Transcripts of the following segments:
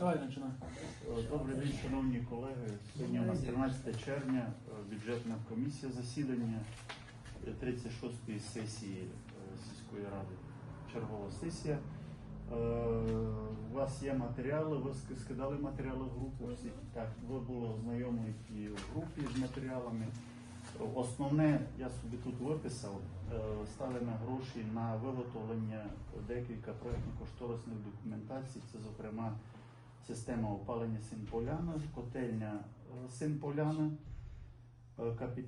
Е, Добрий день, шановні колеги. Сьогодні у нас 13 червня, е, бюджетна комісія засідання е, 36-ї сесії е, сільської ради. Чергова сесія. Е, У вас є матеріали, ви скидали матеріали в групу. всі? Так, ви були ознайомлені і в групі з матеріалами. Е, Основне, я собі тут виписав, е, ставимо гроші на виготовлення декілька проєктно-кошторисних документацій. Це, зокрема, система опалення Синполяна, котельня е, Синполяна, е,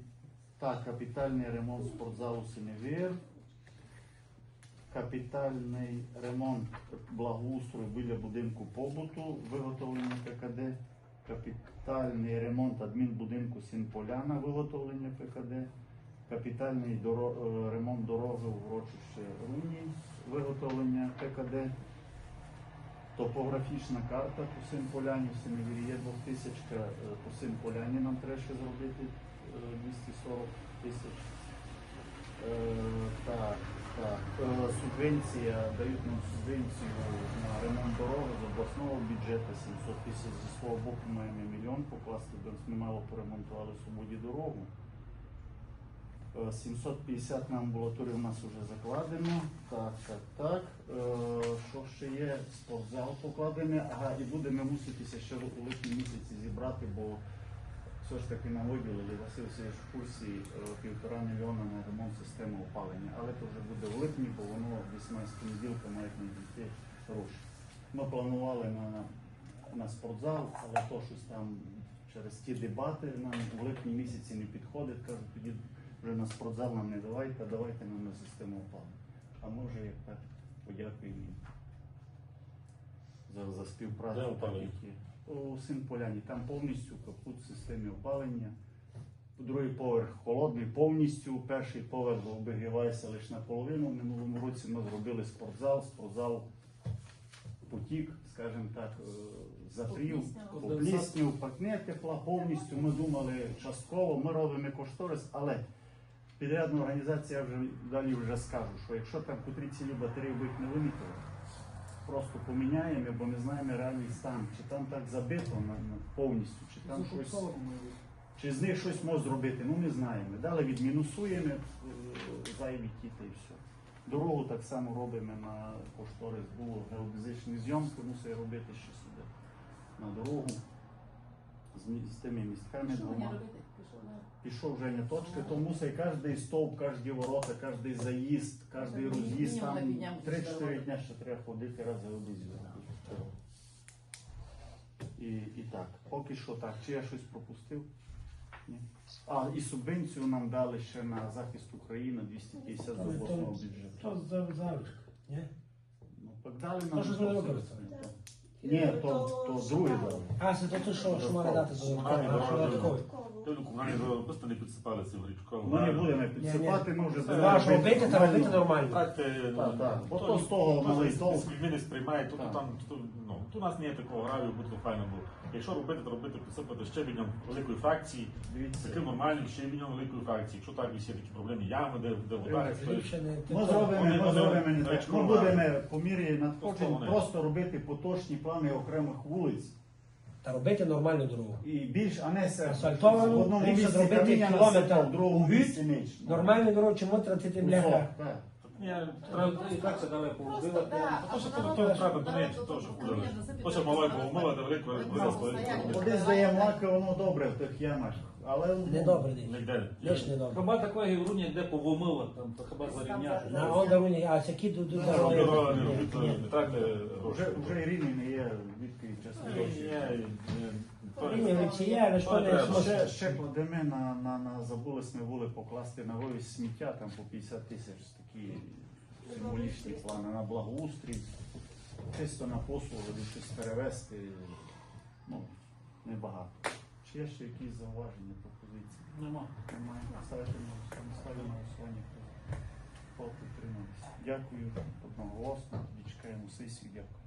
та капітальний ремонт спортзалу Синевір, капітальний ремонт благоустрою біля будинку побуту, виготовлення ПКД, капітальний ремонт адмінбудинку Синполяна, виготовлення ПКД, капітальний е, ремонт дороги в урочище Руні, виготовлення ПКД. Топографічна карта по Симполяні, в Синевірі є 2000, е, по Симполяні нам треба ще зробити е, 240 тисяч. Е, Так, так. Е, Субвенція, дають нам субвенцію на ремонт дороги з обласного бюджету 700 тисяч зі свого боку маємо мільйон покласти, бо ми мало поремонтували свободі дорогу. Е, 750 на амбулаторію у нас вже закладено. Так, так, так. Е, Що ще є? Спортзал покладений. Ага, і будемо муситися ще у липні місяці зібрати, бо все ж таки нам виділили Василь Сергійович в курсі е, півтора мільйона на ремонт системи опалення. Але це вже буде в липні, бо воно десь має з понеділка мають надійти гроші. Ми планували на, на спортзал, але то щось там через ті дебати нам в липні місяці не підходить. Кажуть, тоді вже на спортзал нам не давайте, а давайте нам на систему опалення. А може як так подякуємо їм за, за співпрацю. Де так, опалення? які- У Синполяні. Там повністю капут в системі опалення. Другий поверх холодний повністю. Перший поверх обігрівається лише наполовину. В минулому році ми зробили спортзал. Спортзал потік, скажімо так, е, запрів, Конденсат. попліснів, пакне тепла повністю. Ми думали частково, ми робимо кошторис, але підрядна організація я вже далі вже скажу, що якщо там котрі цілі батареї будуть не вимітили, просто поміняємо, бо не знаємо реальний стан, чи там так забито на, на повністю, чи там щось. Чи з них щось може зробити, ну не знаємо. Далі відмінусуємо е, зайві тіти і все. Дорогу так само робимо на кошторис. Було геодезичні зйомки, мусить робити ще сюди на дорогу з, з тими містками Що мені двома. робити? Пішов на- Пішов вже не точки, то мусить кожний стовп, кожні ворота, кожний заїзд, кожний Мінімум роз'їзд. Там на 3-4 здорово. дня ще треба ходити раз геодезію зробити. І, і так, поки що так. Чи я щось пропустив? Ні. А, і субвенцію нам дали ще на захист України 250 з Але то- обласного бюджету. Що за залишок? Ні? Ну, так дали То, нам. що зовсім ми використали. все. Ні, то, то друге дав. А, це то, що, що має дати за. Комунальні дороги просто не підсипали цим річком. Ми не будемо підсипати, ми вже Ваш робити та робити нормально. Так, е, Так, так. Бо то- то з того малий з- толк. не сприймає, то, Так. там, то, ну, то у нас немає такого гравію, буде файно було. Якщо робити, то робити підсипати щебенем великої фракції, Дивіться. таким нормальним щебенем великої фракції. Якщо так є такі проблемні ями, де, де вода не- Ми зробимо, Вони- ми зробимо не так. Ми будемо по мірі надходжень вони? просто робити поточні плани окремих вулиць. Та робити нормальну дорогу. І більш, а не се- Асфальтовану, в одному ліпше місці зробити каміння кілометр насипав, в другому у місці ніч. Нормальну дорогу, чому тратити бляха? Так. Ні, Треба треба- і так це дали Просто, поводила. да, То, треба донечі, робить, то, що буде. робить, То, що малою помила, де велико Ну, вода стоять. стоїть. Кудись дає млаки, воно добре в тих ямах. Але Недобре десь. Ніде. Лиш недобре. Хіба такої гівруні, де повомила, там, то хіба зарівняти. На Одаруні, а сякі Ну, не робити, не тратьте вже, рівні не є відкрій чесно. Є, але. Ще, ще кладемо на, на, на забули ми були покласти на вивіз сміття там по 50 тисяч такі символічні плани на благоустрій, чисто на послуги, щось перевезти, ну, небагато. Чи є ще якісь зауваження, пропозиції? Нема. Немає. Ставити на на голосування. Хто підтримався. Дякую одноголосно. Тоді чекаємо сесію. Дякую.